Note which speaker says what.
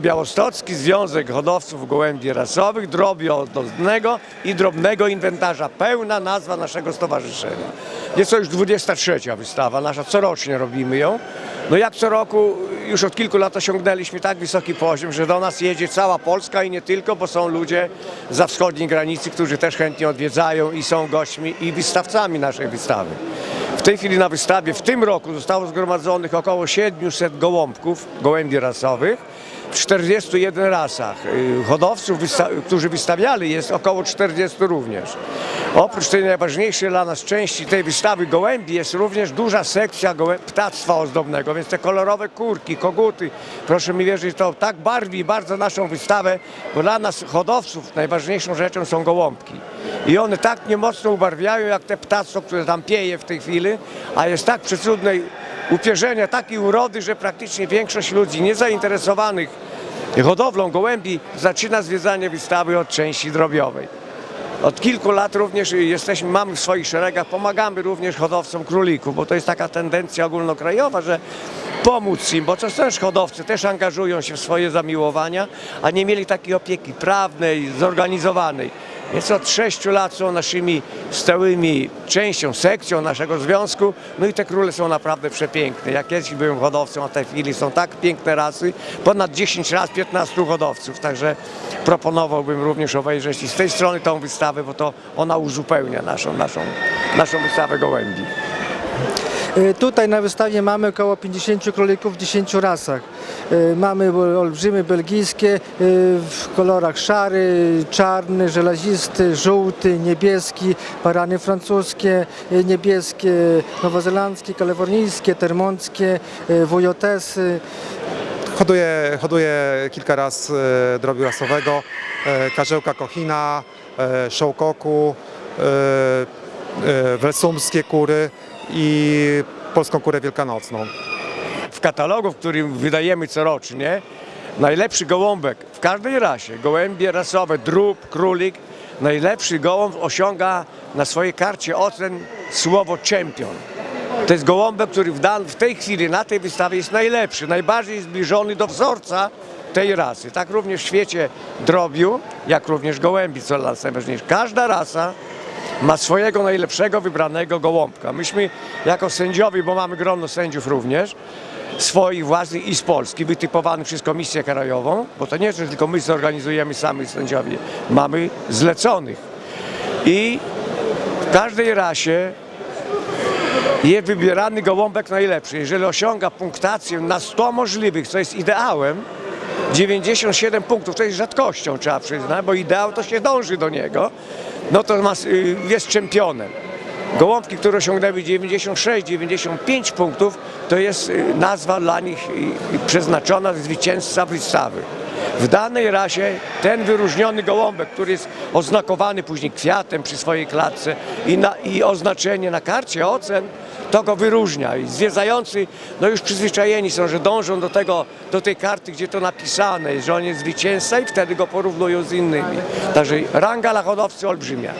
Speaker 1: Białostocki Związek Hodowców Gołębi Rasowych, Drobiodobnego i Drobnego Inwentarza. Pełna nazwa naszego stowarzyszenia. Jest to już 23 wystawa nasza, corocznie robimy ją. No jak co roku, już od kilku lat osiągnęliśmy tak wysoki poziom, że do nas jedzie cała Polska i nie tylko, bo są ludzie za wschodniej granicy, którzy też chętnie odwiedzają i są gośćmi i wystawcami naszej wystawy. W tej chwili na wystawie w tym roku zostało zgromadzonych około 700 gołąbków, gołębi rasowych w 41 rasach. Y, Hodowców, którzy wystawiali, jest około 40 również. Oprócz tej najważniejszej dla nas części tej wystawy gołębi jest również duża sekcja ptactwa ozdobnego, więc te kolorowe kurki, koguty, proszę mi wierzyć, to tak barwi bardzo naszą wystawę, bo dla nas hodowców najważniejszą rzeczą są gołąbki. I one tak niemocno ubarwiają, jak te ptactwo, które tam pieje w tej chwili, a jest tak przecudnej upierzenia, takiej urody, że praktycznie większość ludzi niezainteresowanych hodowlą gołębi zaczyna zwiedzanie wystawy od części drobiowej. Od kilku lat również jesteśmy, mamy w swoich szeregach, pomagamy również hodowcom królików, bo to jest taka tendencja ogólnokrajowa, że pomóc im, bo to też hodowcy też angażują się w swoje zamiłowania, a nie mieli takiej opieki prawnej, zorganizowanej. Więc od sześciu lat są naszymi stałymi częścią, sekcją naszego związku. No i te króle są naprawdę przepiękne. Jak kiedyś byłem hodowcą, a w tej chwili są tak piękne rasy. Ponad 10 raz 15 hodowców. Także proponowałbym również obejrzeć i z tej strony tą wystawę, bo to ona uzupełnia naszą, naszą, naszą wystawę gołębi.
Speaker 2: Y, Tutaj na wystawie mamy około 50 królików w 10 rasach. Y, Mamy olbrzymy belgijskie y, w kolorach szary, czarny, żelazisty, żółty, niebieski, barany francuskie, niebieskie, nowozelandzkie, kalifornijskie, termonckie, y, wujotesy.
Speaker 3: Hoduję, hoduję kilka raz e, drobiu rasowego, e, karzełka kochina, e, szołkoku, e, e, welsumskie kury i polską kurę wielkanocną.
Speaker 1: w katalogu, w którym wydajemy corocznie, najlepszy gołąbek w każdej rasie, gołębie rasowe, drób, królik, najlepszy gołąb osiąga na swojej karcie ocen słowo czempion. To jest gołąbek, który w, dan- w tej chwili na tej wystawie jest najlepszy, najbardziej zbliżony do wzorca tej rasy. Tak również w świecie drobiu, jak również gołębi, co dla nas najważniejsze. Każda rasa ma swojego najlepszego wybranego gołąbka. Myśmy jako sędziowie, bo mamy grono sędziów również, swoich własnych i z Polski, wytypowanych przez Komisję Krajową, bo to nie że tylko my zorganizujemy sami sędziowie, mamy zleconych. I w każdej rasie jest wybierany gołąbek najlepszy. Jeżeli osiąga punktację na 100 możliwych, co jest ideałem, 97 punktów, to jest rzadkością, trzeba przyznać, bo ideał to się dąży do niego, no to y, jest czempionem. Gołąbki, które osiągnęły 96-95 punktów, to jest y, nazwa dla nich y, przeznaczona zwycięzca wystawy. W danej rasie ten wyróżniony gołąbek, który jest oznakowany później kwiatem przy swojej klatce i, na, i oznaczenie na karcie ocen, to go wyróżnia. I zwiedzający no już przyzwyczajeni są, że dążą do, tego, do tej karty, gdzie to napisane jest, że on jest zwycięzca i wtedy go porównują z innymi. Także ranga dla hodowcy olbrzymia.